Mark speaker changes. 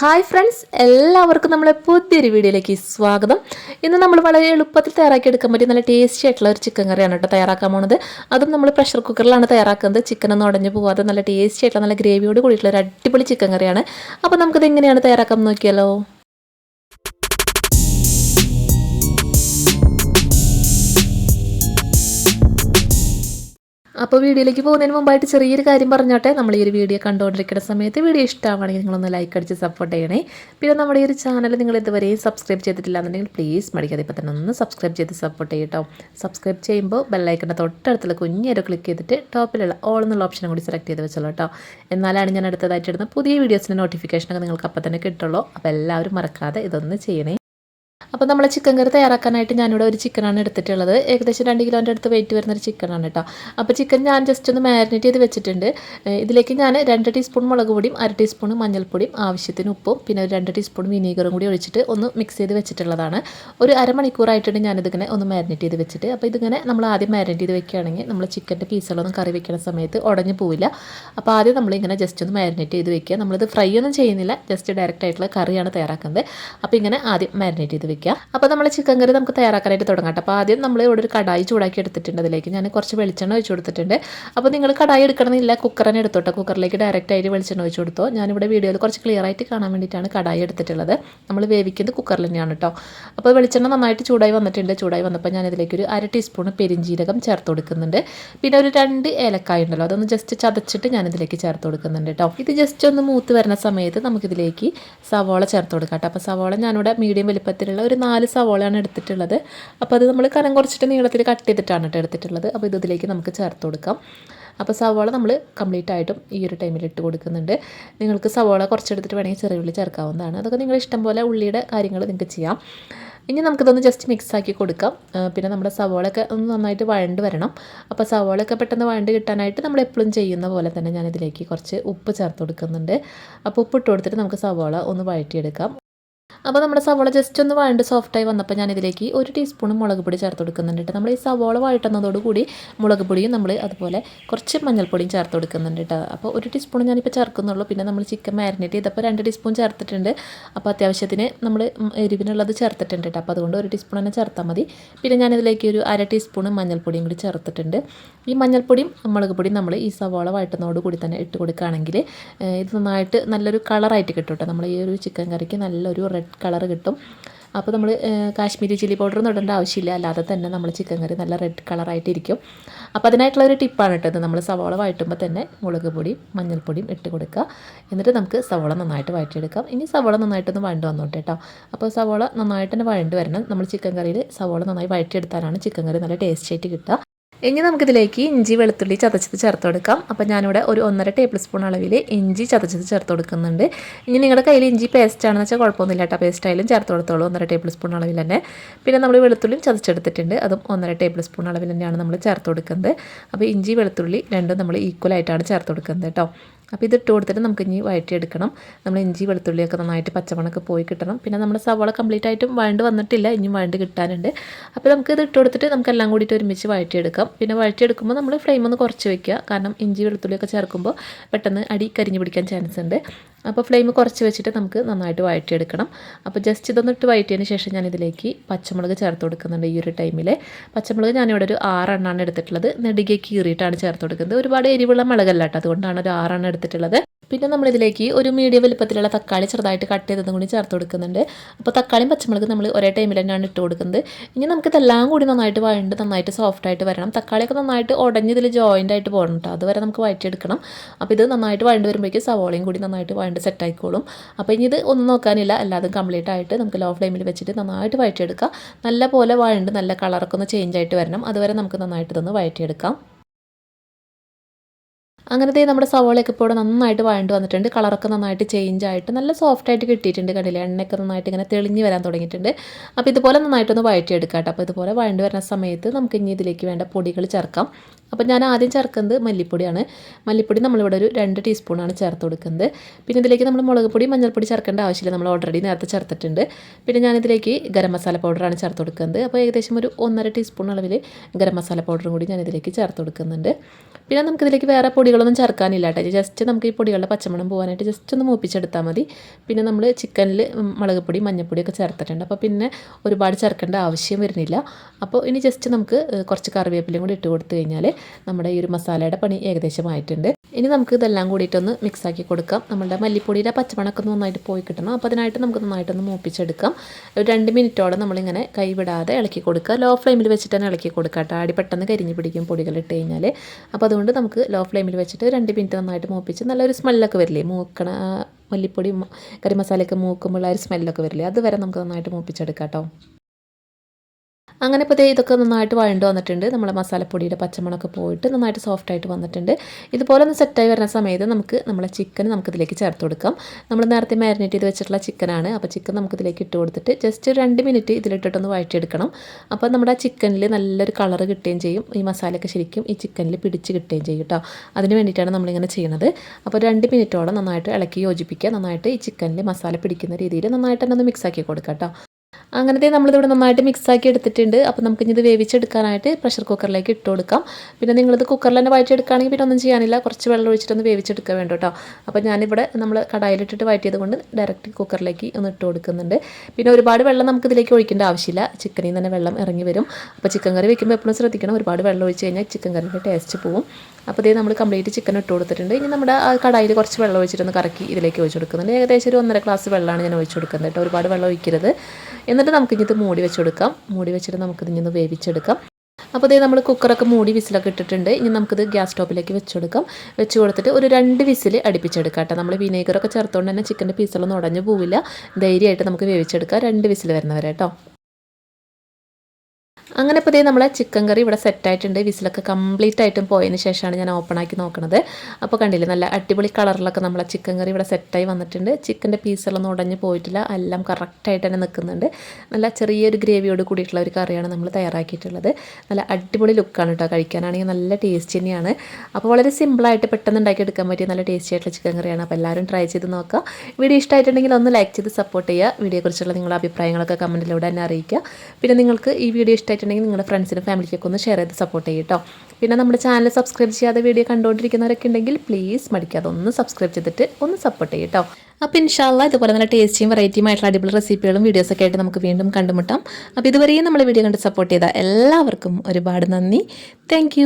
Speaker 1: Hi friends എല്ലാവർക്കും നമ്മളെ പുതിയൊരു വീഡിയോയിലേക്ക് സ്വാഗതം. ഇന്ന് നമ്മൾ വളരെ എളുപ്പത്തിൽ തയ്യാറാക്കി എടുക്കാൻ പറ്റിയ നല്ല ടേസ്റ്റി ആയിട്ടുള്ള ഒരു ചിക്കൻ കറിയാണ് കേട്ടോ തയ്യാറാക്കാൻ പോണത്. അതും നമ്മൾ പ്രഷർ കുക്കറിലാണ് തയ്യാറാക്കുന്നത്. ചിക്കൻ ഒന്നും ഉടഞ്ഞു പോകാതെ നല്ല ടേസ്റ്റി ആയിട്ടുള്ള നല്ല ഗ്രേവിയോട് കൂടിയിട്ടുള്ള ഒരു അടിപൊളി ചിക്കൻ കറിയാണ്. അപ്പോൾ നമുക്കത് എങ്ങനെയാണ് തയ്യാറാക്കാൻ നോക്കിയാലോ? അപ്പോൾ വീഡിയോയിലേക്ക് പോകുന്നതിന് മുമ്പായിട്ട് ചെറിയൊരു കാര്യം പറഞ്ഞോട്ടെ. നമ്മൾ ഈ ഒരു വീഡിയോ കണ്ടുകൊണ്ടിരിക്കുന്ന സമയത്ത് വീഡിയോ ഇഷ്ടമാണെങ്കിൽ നിങ്ങളൊന്ന് ലൈക്ക് അടിച്ച് സപ്പോർട്ട് ചെയ്യണേ. പിന്നെ നമ്മുടെ ഈ ഒരു ചാനൽ നിങ്ങൾ ഇതുവരെയും സബ്സ്ക്രൈബ് ചെയ്തിട്ടില്ല എന്നുണ്ടെങ്കിൽ പ്ലീസ് മടിക്കാതെ ഇപ്പം തന്നെ ഒന്ന് സബ്സ്ക്രൈബ് ചെയ്ത് സപ്പോർട്ട് ചെയ്യട്ടോ സബ്സ്ക്രൈബ് ചെയ്യുമ്പോൾ ബെല്ലൈക്കന്റെ തൊട്ടടുത്തുള്ള കുഞ്ഞേരോ ക്ലിക്ക് ചെയ്തിട്ട് ടോപ്പിലുള്ള ഓൾ എന്നുള്ള ഓപ്ഷനും കൂടി സെലക്ട് ചെയ്ത് വെച്ചോളൂ കേട്ടോ എന്നാലാണ് ഞാൻ അടുത്തതായിട്ട് ഇടുന്ന പുതിയ വീഡിയോസിന്റെ നോട്ടിഫിക്കേഷനൊക്കെ നിങ്ങൾക്ക് അപ്പം തന്നെ കിട്ടുള്ളൂ. അപ്പോൾ എല്ലാവരും മറക്കാതെ ഇതൊന്ന് ചെയ്യണേ. അപ്പോൾ നമ്മൾ ചിക്കൻ കറി തയ്യാറാക്കാനായിട്ട് ഞാനിവിടെ ഒരു ചിക്കനാണ് എടുത്തിട്ടുള്ളത്. ഏകദേശം രണ്ട് കിലോന്റെ അടുത്ത് വെയിറ്റ് വരുന്ന ഒരു ചിക്കനാണ് കേട്ടോ അപ്പോൾ ചിക്കൻ ഞാൻ ജസ്റ്റ് ഒന്ന് മാരിനേറ്റ് ചെയ്ത് വെച്ചിട്ടുണ്ട്. ഇതിലേക്ക് ഞാൻ രണ്ട് ടീസ്പൂൺ മുളക് പൊടിയും അര ടീസ്പൂൺ മഞ്ഞൾപ്പൊടിയും ആവശ്യത്തിന് ഉപ്പും പിന്നെ ഒരു രണ്ട് ടീസ്പൂൺ വിനീഗറും കൂടി ഒഴിച്ചിട്ട് ഒന്ന് മിക്സ് ചെയ്ത് വെച്ചിട്ടുള്ളതാണ്. ഒരു അരമണിക്കൂറായിട്ടുണ്ട് ഞാനിതിങ്ങനെ ഒന്ന് മാരിനേറ്റ് ചെയ്ത് വെച്ചിട്ട്. അപ്പോൾ ഇതിങ്ങനെ നമ്മൾ ആദ്യം മാരിനേറ്റ് ചെയ്ത് വെക്കുകയാണെങ്കിൽ നമ്മൾ ചിക്കന്റെ പീസുകളൊന്നും കറി വെക്കുന്ന സമയത്ത് ഉടഞ്ഞു പോവില്ല. അപ്പോൾ ആദ്യം നമ്മളിങ്ങനെ ജസ്റ്റ് ഒന്ന് മാരിനേറ്റ് ചെയ്ത് വെക്കുക. നമ്മളിത് ഫ്രൈ ഒന്നും ചെയ്യുന്നില്ല. ജസ്റ്റ് ഡയറക്റ്റ് ആയിട്ടുള്ള കറിയാണ് തയ്യാറാക്കുന്നത്. അപ്പോൾ ഇങ്ങനെ ആദ്യം മാരിനേറ്റ് ചെയ്ത് വെക്കുക. അപ്പോൾ നമ്മൾ ചിക്കൻ കറി നമുക്ക് തയ്യാറാക്കാനായിട്ട് തുടങ്ങാം അപ്പോൾ ആദ്യം നമ്മൾ ഇവിടെ ഒരു കടായി ചൂടാക്കി എടുത്തിട്ടുണ്ട് അതിലേക്ക് ഞാൻ കുറച്ച് വെളിച്ചെണ്ണ ഒഴിച്ചു കൊടുത്തിട്ടുണ്ട്. അപ്പോൾ നിങ്ങൾ കടായി എടുക്കണമെന്നില്ല കുക്കർ തന്നെ എടുത്തോട്ടെ. കുക്കറിലേക്ക് ഡയറക്റ്റ് ആയിട്ട് വെളിച്ചെണ്ണ ഒഴിച്ചു കൊടുത്തോ. ഞാനിവിടെ വീഡിയോയിൽ കുറച്ച് ക്ലിയർ ആയിട്ട് കാണാൻ വേണ്ടിയിട്ടാണ് കടായി എടുത്തിട്ടുള്ളത്. നമ്മൾ വേവിക്കുന്നത് കുക്കറിൽ തന്നെയാണ് കേട്ടോ. അപ്പോൾ വെളിച്ചെണ്ണ നന്നായിട്ട് ചൂടായി വന്നിട്ടുണ്ട്. ചൂടായി വന്നപ്പോൾ ഞാൻ ഇതിലേക്ക് ഒരു അര ടീസ്പൂൺ പെരിഞ്ജീരകം ചേർത്ത് കൊടുക്കുന്നുണ്ട്. പിന്നെ ഒരു രണ്ട് ഏലക്കായ ഉണ്ടല്ലോ അതൊന്ന് ജസ്റ്റ് ചതച്ചിട്ട് ഞാൻ ഇതിലേക്ക് ചേർത്ത് കൊടുക്കുന്നുണ്ട് കേട്ടോ. ഇത് ജസ്റ്റ് ഒന്ന് മൂത്ത് വരുന്ന സമയത്ത് നമുക്കിതിലേക്ക് സവോള ചേർത്ത് കൊടുക്കാം കേട്ടോ. അപ്പോൾ സവോള ഞാനിവിടെ മീഡിയം വലിപ്പത്തിലുള്ള ഒരു നാല് സവോളയാണ് എടുത്തിട്ടുള്ളത്. അപ്പോൾ അത് നമ്മൾ കനം കുറച്ചിട്ട് നീളത്തിൽ കട്ട് ചെയ്തിട്ടാണ് കേട്ടോ എടുത്തിട്ടുള്ളത്. അപ്പോൾ ഇത് ഇതിലേക്ക് നമുക്ക് ചേർത്ത് കൊടുക്കാം. അപ്പോൾ സവോള നമ്മൾ കംപ്ലീറ്റ് ആയിട്ടും ഈ ഒരു ടൈമിൽ ഇട്ട് കൊടുക്കുന്നുണ്ട്. നിങ്ങൾക്ക് സവോള കുറച്ചെടുത്തിട്ട് വേണമെങ്കിൽ ചെറിയ ഉള്ളി ചേർക്കാവുന്നതാണ്. അതൊക്കെ നിങ്ങൾ ഇഷ്ടം പോലെ ഉള്ളിയുടെ കാര്യങ്ങൾ നിങ്ങൾക്ക് ചെയ്യാം. ഇനി നമുക്കിതൊന്ന് ജസ്റ്റ് മിക്സ് ആക്കി കൊടുക്കാം. പിന്നെ നമ്മുടെ സവോളയൊക്കെ ഒന്ന് നന്നായിട്ട് വഴണ്ട് വരണം. അപ്പോൾ സവോളയൊക്കെ പെട്ടെന്ന് വഴണ്ട് കിട്ടാനായിട്ട് നമ്മൾ എപ്പോഴും ചെയ്യുന്ന പോലെ തന്നെ ഞാനിതിലേക്ക് കുറച്ച് ഉപ്പ് ചേർത്ത് കൊടുക്കുന്നുണ്ട്. അപ്പോൾ ഉപ്പ് ഇട്ട് കൊടുത്തിട്ട് നമുക്ക് സവോള ഒന്ന് വഴറ്റിയെടുക്കാം. അപ്പോൾ നമ്മുടെ സവോള ജസ്റ്റ് ഒന്ന് വഴണ്ട് സോഫ്റ്റായി വന്നപ്പോൾ ഞാനിതിലേക്ക് ഒരു ടീസ്പൂൺ മുളക് പൊടി ചേർത്ത് കൊടുക്കുന്നുണ്ട് നമ്മൾ ഈ സവോള വഴട്ടുന്നതോടുകൂടി മുളക് പൊടിയും നമ്മൾ അതുപോലെ കുറച്ച് മഞ്ഞൾപ്പൊടിയും ചേർത്ത് കൊടുക്കുന്നുണ്ട് കേട്ടോ അപ്പോൾ ഒരു ടീസ്പൂൺ ഞാനിപ്പോൾ ചേർക്കുന്നുള്ളൂ. പിന്നെ നമ്മൾ ചിക്കൻ മാരിനേറ്റ് ചെയ്തപ്പോൾ രണ്ട് ടീസ്പൂൺ ചേർത്തിട്ടുണ്ട്. അപ്പോൾ അത്യാവശ്യത്തിന് നമ്മൾ എരിവിനുള്ളത് ചേർത്തിട്ടുണ്ട് കേട്ടോ അപ്പോൾ അതുകൊണ്ട് ഒരു ടീസ്പൂൺ തന്നെ ചേർത്താൽ മതി. പിന്നെ ഞാനിതിലേക്ക് ഒരു അര ടീസ്പൂൺ മഞ്ഞൾപ്പൊടിയും കൂടി ചേർത്തിട്ടുണ്ട്. ഈ മഞ്ഞൾപ്പൊടിയും മുളക് പൊടിയും നമ്മൾ ഈ സവോള വഴട്ടുന്നതോടുകൂടി തന്നെ ഇട്ട് കൊടുക്കുകയാണെങ്കിൽ ഇത് നന്നായിട്ട് നല്ലൊരു കളറായിട്ട് കിട്ടും കേട്ടോ നമ്മൾ ഈ ഒരു ചിക്കൻ കറിക്ക് നല്ലൊരു റെഡ് കളർ കിട്ടും. അപ്പോൾ നമ്മൾ കാശ്മീരി ചില്ലി പൗഡർ ഒന്നും ഇടേണ്ട ആവശ്യമില്ല. അല്ലാതെ തന്നെ നമ്മൾ ചിക്കൻ കറി നല്ല റെഡ് കളറായിട്ടിരിക്കും. അപ്പോൾ അതിനായിട്ടുള്ള ഒരു ടിപ്പാണ് ഇട്ടത് നമ്മൾ സവോള വഴറ്റുമ്പോൾ തന്നെ മുളക് പൊടിയും മഞ്ഞൾപ്പൊടിയും ഇട്ട് കൊടുക്കുക. എന്നിട്ട് നമുക്ക് സവോള നന്നായിട്ട് വഴറ്റിയെടുക്കാം. ഇനി സവോള നന്നായിട്ടൊന്ന് വഴണ്ട് വന്നോട്ടെ കേട്ടോ. അപ്പോൾ സവോള നന്നായിട്ട് തന്നെ വഴണ്ട് വരണം. നമ്മൾ ചിക്കൻ കറിയിൽ സവോള നന്നായി വഴറ്റിയെടുത്താലാണ് ചിക്കൻ കറി നല്ല ടേസ്റ്റ് ആയിട്ട് കിട്ടുക. ഇനി നമുക്കിതിലേക്ക് ഇഞ്ചി വെളുത്തുള്ളി ചതച്ചത് ചേർത്ത് കൊടുക്കാം അപ്പോൾ ഞാനിവിടെ ഒരു ഒന്നര ടേബിൾ സ്പൂൺ അളവിൽ ഇഞ്ചി ചതച്ചത് ചേർത്ത് കൊടുക്കുന്നുണ്ട് ഇനി നിങ്ങളുടെ കയ്യിൽ ഇഞ്ചി പേസ്റ്റ് ആണെന്ന് വെച്ചാൽ കുഴപ്പമൊന്നുമില്ല കേട്ടോ. പേസ്റ്റ് ആയാലും ചേർത്ത് കൊടുത്തോളൂ ഒന്നര ടേബിൾ സ്പൂൺ അളവിൽ തന്നെ. പിന്നെ നമ്മൾ വെളുത്തുള്ളിയും ചതച്ചെടുത്തിട്ടുണ്ട്. അതും ഒന്നര ടേബിൾ സ്പൂൺ അളവിൽ തന്നെയാണ് നമ്മൾ ചേർത്ത് കൊടുക്കുന്നത് അപ്പോൾ ഇഞ്ചി വെളുത്തുള്ളി രണ്ടും നമ്മൾ ഈക്വൽ ആയിട്ടാണ് ചേർത്ത് കൊടുക്കുന്നത് കേട്ടോ. അപ്പോൾ ഇത് ഇട്ട് കൊടുത്തിട്ട് നമുക്ക് ഇനി വഴറ്റിയെടുക്കണം. നമ്മൾ ഇഞ്ചി വെളുത്തുള്ളിയൊക്കെ നന്നായിട്ട് പച്ചമണക്ക് പോയി കിട്ടണം. പിന്നെ നമ്മുടെ സവാള കംപ്ലീറ്റ് ആയിട്ടും വഴണ്ട് വന്നിട്ടില്ല ഇനിയും വഴണ്ട് കിട്ടാനുണ്ട്. അപ്പോൾ നമുക്ക് ഇത് ഇട്ട് കൊടുത്തിട്ട് നമുക്ക് എല്ലാം കൂടിയിട്ട് ഒരുമിച്ച് വഴറ്റിയെടുക്കാം. പിന്നെ വഴറ്റിയെടുക്കുമ്പോൾ നമ്മൾ ഫ്ലെയിം ഒന്ന് കുറച്ച് വെക്കുക. കാരണം ഇഞ്ചി വെളുത്തുള്ളിയൊക്കെ ചേർക്കുമ്പോൾ പെട്ടെന്ന് അടി കരിഞ്ഞു പിടിക്കാൻ ചാൻസ് ഉണ്ട്. അപ്പോൾ ഫ്ലെയിം കുറച്ച് വെച്ചിട്ട് നമുക്ക് നന്നായിട്ട് വഴറ്റിയെടുക്കണം. അപ്പോൾ ജസ്റ്റ് ഇതൊന്നിട്ട് വഴറ്റിയതിന് ശേഷം ഞാൻ ഇതിലേക്ക് പച്ചമുളക് ചേർത്ത് കൊടുക്കുന്നുണ്ട് ഈ ഒരു ടൈമിൽ പച്ചമുളക് ഞാനിവിടെ ഒരു ആറെണ്ണമാണ് എടുത്തിട്ടുള്ളത്. നെടുകെ കീറിയിട്ടാണ് ചേർത്ത് കൊടുക്കുന്നത്. ഒരുപാട് എരിവുള്ള മുളകല്ല കേട്ടോ. അതുകൊണ്ടാണ് ഒരു ആറെണ്ണം എടുത്തിട്ടുള്ളത്. പിന്നെ നമ്മളിതിലേക്ക് ഒരു മീഡിയം വലുപ്പത്തിലുള്ള തക്കാളി ചെറുതായിട്ട് കട്ട് ചെയ്തതും കൂടി ചേർത്ത് കൊടുക്കുന്നുണ്ട്. അപ്പോൾ തക്കാളിയും പച്ചമുളകും നമ്മൾ ഒരേ ടൈമിൽ തന്നെയാണ് ഇട്ട് കൊടുക്കുന്നത്. ഇനി നമുക്ക് നമുക്കിതെല്ലാം കൂടി നന്നായിട്ട് വഴണ്ട് നന്നായിട്ട് സോഫ്റ്റ് ആയിട്ട് വരണം. തക്കാളിയൊക്കെ നന്നായിട്ട് ഉടഞ്ഞ് ഇതിൽ ജോയിന്റ് ആയിട്ട് പോകണം കേട്ടോ അതുവരെ നമുക്ക് വഴറ്റിയെടുക്കണം. അപ്പോൾ ഇത് നന്നായിട്ട് വഴണ്ട് വരുമ്പോഴേക്കും സവോളയും കൂടി നന്നായിട്ട് വഴണ്ട് സെറ്റ് ആയിക്കോളും. അപ്പോൾ ഇനി ഇത് ഒന്നും നോക്കാനില്ല. എല്ലാതും കംപ്ലീറ്റ് ആയിട്ട് നമുക്ക് ലോ ഫ്ലെയിമിൽ വെച്ചിട്ട് നന്നായിട്ട് വഴറ്റിയെടുക്കാം. നല്ല പോലെ വഴണ്ട് നല്ല കളറൊക്കെ ഒന്ന് ചേഞ്ച് ആയിട്ട് വരണം. അതുവരെ നമുക്ക് നന്നായിട്ട് ഇതൊന്ന് വഴറ്റിയെടുക്കാം. അങ്ങനത്തെ നമ്മുടെ സവോളയൊക്കെ ഇപ്പോൾ ഇവിടെ നന്നായിട്ട് വഴണ്ട് വന്നിട്ടുണ്ട്. കളറൊക്കെ നന്നായിട്ട് ചേഞ്ച് ആയിട്ട് നല്ല സോഫ്റ്റ് ആയിട്ട് കിട്ടിയിട്ടുണ്ട് കണ്ടില്ലേ? എണ്ണയൊക്കെ നന്നായിട്ട് ഇങ്ങനെ തെളിഞ്ഞ് വരാൻ തുടങ്ങിയിട്ടുണ്ട്. അപ്പോൾ ഇതുപോലെ നന്നായിട്ടൊന്ന് വഴറ്റിയെടുക്കാം കേട്ടോ. അപ്പോൾ ഇതുപോലെ വഴണ്ട് വരുന്ന സമയത്ത് നമുക്ക് ഇനി ഇതിലേക്ക് വേണ്ട പൊടികൾ ചേർക്കാം. അപ്പോൾ ഞാൻ ആദ്യം ചേർക്കുന്നത് മല്ലിപ്പൊടിയാണ്. മല്ലിപ്പൊടി നമ്മളിവിടെ ഒരു രണ്ട് ടീസ്പൂണാണ് ചേർത്ത് കൊടുക്കുന്നത്. പിന്നെ ഇതിലേക്ക് നമ്മൾ മുളക് പൊടി മഞ്ഞൾപ്പൊടി ചേർക്കേണ്ട ആവശ്യമില്ല. നമ്മൾ ഓൾറെഡി നേരത്തെ ചേർത്തിട്ടുണ്ട്. പിന്നെ ഞാനിതിലേക്ക് ഗരം മസാല പൗഡറാണ് ചേർത്ത് കൊടുക്കുന്നത്. അപ്പോൾ ഏകദേശം ഒരു ഒന്നര ടീസ്പൂൺ അളവിൽ ഗരം മസാല പൗഡറും കൂടി ഞാനിതിലേക്ക് ചേർത്ത് കൊടുക്കുന്നുണ്ട്. പിന്നെ നമുക്കിതിലേക്ക് വേറെ പൊടികളൊന്നും ചേർക്കാനില്ല കേട്ടോ. ജസ്റ്റ് നമുക്ക് ഈ പൊടികളുടെ പച്ചമണം പോകാനായിട്ട് ജസ്റ്റ് ഒന്ന് മൂപ്പിച്ചെടുത്താൽ മതി. പിന്നെ നമ്മൾ ചിക്കനിൽ മുളക് പൊടി മഞ്ഞൾപ്പൊടിയൊക്കെ ചേർത്തിട്ടുണ്ട്. അപ്പോൾ പിന്നെ ഒരുപാട് ചേർക്കേണ്ട ആവശ്യം വരുന്നില്ല. അപ്പോൾ ഇനി ജസ്റ്റ് നമുക്ക് കുറച്ച് കറിവേപ്പിലയും കൂടി ഇട്ട് കൊടുത്തു കഴിഞ്ഞാൽ നമ്മുടെ ഈ ഒരു മസാലയുടെ പണി ഏകദേശമായിട്ടുണ്ട്. ഇനി നമുക്ക് ഇതെല്ലാം കൂടിയിട്ടൊന്ന് മിക്സാക്കി കൊടുക്കാം. നമ്മുടെ മല്ലിപ്പൊടിയുടെ പച്ചമണക്കൊന്ന് നന്നായിട്ട് പോയി കിട്ടണം. അപ്പോൾ അതിനായിട്ട് നമുക്ക് നന്നായിട്ടൊന്ന് മൂപ്പിച്ചെടുക്കാം. ഒരു രണ്ട് മിനിറ്റോടെ നമ്മളിങ്ങനെ കൈവിടാതെ ഇളക്കി കൊടുക്കുക. ലോ ഫ്ലെയിമിൽ വെച്ചിട്ട് തന്നെ ഇളക്കി കൊടുക്കുക കേട്ടോ. അടി പെട്ടെന്ന് കരിഞ്ഞ് പിടിക്കും പൊടികൾ ഇട്ട് കഴിഞ്ഞാൽ അപ്പോൾ അതുകൊണ്ട് നമുക്ക് ലോ ഫ്ലെയിമിൽ വെച്ചിട്ട് രണ്ട് മിനിറ്റ് നന്നായിട്ട് മൂപ്പിച്ച് നല്ലൊരു സ്മെല്ലൊക്കെ വരില്ലേ? മൂക്കണ മല്ലിപ്പൊടി കറി മസാലയൊക്കെ മൂക്കുമ്പോൾ ആ ഒരു സ്മെല്ലൊക്കെ വരില്ലേ? അതുവരെ നമുക്ക് നന്നായിട്ട് മൂപ്പിച്ചെടുക്കാം കേട്ടോ. അങ്ങനെ ഇപ്പോൾ ഇതൊക്കെ നന്നായിട്ട് വഴണ്ട് വന്നിട്ടുണ്ട്. നമ്മുടെ മസാലപ്പൊടിയുടെ പച്ചമണമൊക്കെ പോയിട്ട് നന്നായിട്ട് സോഫ്റ്റ് ആയിട്ട് വന്നിട്ടുണ്ട്. ഇതുപോലെ ഒന്ന് സെറ്റായി വരുന്ന സമയത്ത് നമുക്ക് നമ്മുടെ ചിക്കൻ നമുക്കിതിലേക്ക് ചേർത്ത് കൊടുക്കാം. നമ്മൾ നേരത്തെ മാരിനേറ്റ് ചെയ്ത് വെച്ചിട്ടുള്ള ചിക്കനാണ് അപ്പോൾ ചിക്കൻ നമുക്കിതിലേക്ക് ഇട്ട് കൊടുത്തിട്ട് ജസ്റ്റ് രണ്ട് മിനിറ്റ് ഇതിലിട്ടിട്ടൊന്ന് വഴറ്റിയെടുക്കണം. അപ്പോൾ നമ്മുടെ ചിക്കനിൽ നല്ലൊരു കളർ കിട്ടുകയും ചെയ്യും. ഈ മസാലയൊക്കെ ശരിക്കും ഈ ചിക്കനിൽ പിടിച്ച് കിട്ടുകയും ചെയ്യും കേട്ടോ അതിന് വേണ്ടിയിട്ടാണ് നമ്മളിങ്ങനെ ചെയ്യുന്നത് അപ്പോൾ രണ്ട് മിനിറ്റോളം നന്നായിട്ട് ഇളക്കി യോജിപ്പിക്കുക. നന്നായിട്ട് ഈ ചിക്കനിൽ മസാല പിടിക്കുന്ന രീതിയിൽ നന്നായിട്ട് തന്നെ ഒന്ന് മിക്സാക്കി കൊടുക്കാം കേട്ടോ അങ്ങനത്തെ നമ്മളിതിവിടെ നന്നായിട്ട് മിക്സാക്കി എടുത്തിട്ടുണ്ട്. അപ്പോൾ നമുക്ക് ഇത് വേവിച്ചെടുക്കാനായിട്ട് പ്രഷർ കുക്കറിലേക്ക് ഇട്ട് കൊടുക്കാം. പിന്നെ നിങ്ങളിത് കുക്കറിൽ തന്നെ വഴറ്റിയെടുക്കുകയാണെങ്കിൽ പിന്നെ ഒന്നും ചെയ്യാനില്ല. കുറച്ച് വെള്ളം ഒഴിച്ചിട്ടൊന്ന് വേവിച്ചെടുക്കാൻ വേണ്ട കേട്ടോ. അപ്പോൾ ഞാനിവിടെ നമ്മൾ കടായിലിട്ടിട്ട് വഴറ്റിയത് കൊണ്ട് ഡയറക്റ്റ് കുക്കറിലേക്ക് ഒന്ന് ഇട്ട് കൊടുക്കുന്നുണ്ട്. പിന്നെ ഒരുപാട് വെള്ളം നമുക്ക് ഇതിലേക്ക് ഒഴിക്കേണ്ട ആവശ്യമില്ല. ചിക്കനിൽ തന്നെ വെള്ളം ഇറങ്ങി വരും. അപ്പോൾ ചിക്കൻ കറി വെക്കുമ്പോൾ എപ്പോഴും ശ്രദ്ധിക്കണം. ഒരുപാട് വെള്ളം ഒഴിച്ച് കഴിഞ്ഞാൽ ചിക്കൻ കറിയുടെ ടേസ്റ്റ് പോവും. അപ്പോൾ ഇതേ നമ്മൾ കംപ്ലീറ്റ് ചിക്കൻ ഇട്ട് കൊടുത്തിട്ടുണ്ട്. ഇനി നമ്മുടെ കടായിൽ കുറച്ച് വെള്ളം ഒഴിച്ചിട്ടൊന്ന് കറക്കി ഇതിലേക്ക് ഒഴിച്ച് കൊടുക്കുന്നുണ്ട്. ഏകദേശം ഒരു ഒന്നര ഗ്ലാസ് വെള്ളമാണ് ഞാൻ ഒഴിച്ച് കൊടുക്കുന്നത് കേട്ടോ. ഒരുപാട് വെള്ളം ഒഴിക്കരുത്. എന്നിട്ട് നമുക്ക് ഇത് മൂടി വെച്ച് കൊടുക്കാം. മൂടി വെച്ചിട്ട് നമുക്ക് ഇതിഞ്ഞൊന്ന് വേവിച്ചെടുക്കാം. അപ്പോൾ ഇതേ നമ്മൾ കുക്കറൊക്കെ മൂടി വിസിലൊക്കെ ഇട്ടിട്ടുണ്ട്. ഇനി നമുക്കിത് ഗ്യാസ് സ്റ്റോപ്പിലേക്ക് വെച്ച് കൊടുക്കാം. വെച്ച് കൊടുത്തിട്ട് ഒരു രണ്ട് വിസിൽ അടുപ്പിച്ചെടുക്കാം കേട്ടോ. നമ്മൾ വിനേഗറൊക്കെ ചേർത്തുകൊണ്ട് തന്നെ ചിക്കന്റെ പീസുകളൊന്നും ഉടഞ്ഞു പോവില്ല. ധൈര്യമായിട്ട് നമുക്ക് വേവിച്ചെടുക്കാം. രണ്ട് വിസിൽ വരുന്നവരെ കേട്ടോ. അങ്ങനെ ഇപ്പോൾ ഇതേ നമ്മളെ ചിക്കൻ കറി ഇവിടെ സെറ്റായിട്ടുണ്ട് വിസിലൊക്കെ കംപ്ലീറ്റ് ആയിട്ടും പോയതിന് ശേഷമാണ് ഞാൻ ഓപ്പൺ ആക്കി നോക്കുന്നത് അപ്പോൾ കണ്ടില്ലേ നല്ല അടിപൊളി കളറിലൊക്കെ നമ്മളെ ചിക്കൻ കറി ഇവിടെ സെറ്റായി വന്നിട്ടുണ്ട്. ചിക്കന്റെ പീസുകളൊന്നും ഉടഞ്ഞ് പോയിട്ടില്ല. എല്ലാം കറക്റ്റായിട്ട് തന്നെ നിൽക്കുന്നുണ്ട്. നല്ല ചെറിയൊരു ഗ്രേവിയോട് കൂടിയിട്ടുള്ള ഒരു കറിയാണ് നമ്മൾ തയ്യാറാക്കിയിട്ടുള്ളത്. നല്ല അടിപൊളി ലുക്കാണ് കേട്ടോ കഴിക്കാനാണെങ്കിൽ. നല്ല ടേസ്റ്റ് തന്നെയാണ്. അപ്പോൾ വളരെ സിമ്പിളായിട്ട് പെട്ടെന്ന് ഉണ്ടാക്കിയെടുക്കാൻ പറ്റിയ നല്ല ടേസ്റ്റി ആയിട്ടുള്ള ചിക്കൻ കറിയാണ് അപ്പോൾ എല്ലാവരും ട്രൈ ചെയ്ത് നോക്കുക. വീഡിയോ ഇഷ്ടമായിട്ടുണ്ടെങ്കിൽ ഒന്ന് ലൈക്ക് ചെയ്ത് സപ്പോർട്ട് ചെയ്യുക. വീഡിയോയെക്കുറിച്ചുള്ള നിങ്ങളുടെ അഭിപ്രായങ്ങളൊക്കെ കമന്റിലൂടെ തന്നെ അറിയിക്കുക. പിന്നെ നിങ്ങൾക്ക് ഈ വീഡിയോ ഇഷ്ടമായിട്ട് ഇഷ്ടമായിട്ടുണ്ടെങ്കിൽ നിങ്ങളുടെ ഫ്രണ്ട്സിനും ഫാമിലിക്കൊക്കെ ഒന്ന് ഷെയർ ചെയ്ത് സപ്പോർട്ട് ചെയ്യും കേട്ടോ പിന്നെ നമ്മുടെ ചാനൽ സബ്സ്ക്രൈബ് ചെയ്യാതെ വീഡിയോ കണ്ടുകൊണ്ടിരിക്കുന്നവരൊക്കെ ഉണ്ടെങ്കിൽ പ്ലീസ് മടിക്കാതെ ഒന്ന് സബ്സ്ക്രൈബ് ചെയ്തിട്ട് ഒന്ന് സപ്പോർട്ട് ചെയ്യും കേട്ടോ അപ്പോൾ ഇൻഷാല്ല ഇതുപോലെ നല്ല ടേസ്റ്റിയും വെറൈറ്റിയും ആയിട്ടുള്ള അടിപൊളി റെസിപ്പികളും വീഡിയോസൊക്കെ ആയിട്ട് നമുക്ക് വീണ്ടും കണ്ടുമുട്ടാം. അപ്പോൾ ഇതുവരെയും നമ്മൾ വീഡിയോ കണ്ട് സപ്പോർട്ട് ചെയ്ത എല്ലാവർക്കും ഒരുപാട് നന്ദി. താങ്ക്